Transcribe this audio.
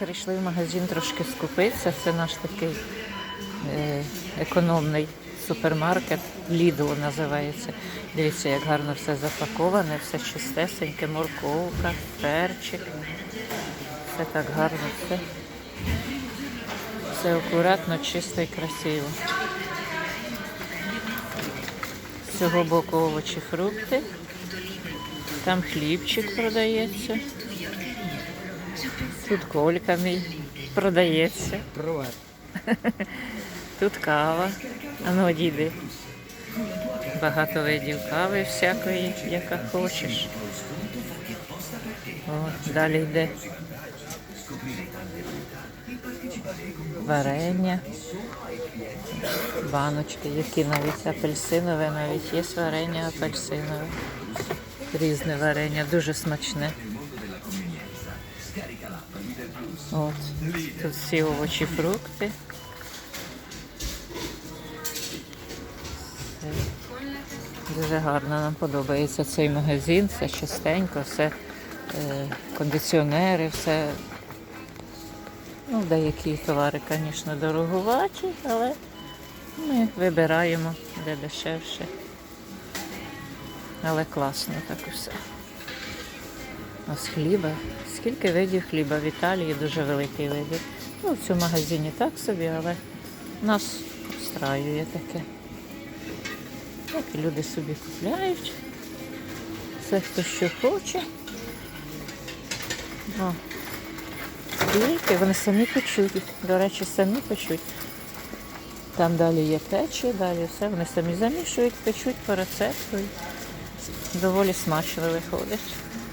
Перейшли в магазин трошки скупитися. Це наш такий е, економний супермаркет. Lidl називається. Дивіться, як гарно все запаковане, все чистесеньке, морковка, перчик. Все так гарно, все. Все акуратно, чисто і красиво. З цього боку овочі, фрукти. Там хлібчик продається. Тут колька мій продається. Привет. Тут кава. А ну діди. Багато видів кави всякої, яка хочеш. О, далі йде варення. Баночки, які навіть апельсинове, навіть є варення апельсинове. Різне варення, дуже смачне. От. Тут всі овочі, фрукти. Дуже гарно нам подобається цей магазин, все чистенько, все е, кондиціонери, все. Ну, деякі товари, звісно, дороговаті, але ми вибираємо де дешевше. Але класно так усе. Ось хліба. Скільки видів хліба в Італії дуже великий вибір. Ну, в цьому магазині так собі, але нас встраює таке. Так і люди собі купляють. Все, хто що хоче. О, скільки, вони самі печуть. До речі, самі печуть. Там далі є печі, далі все. Вони самі замішують, печуть по рецепту. Доволі смачно виходить.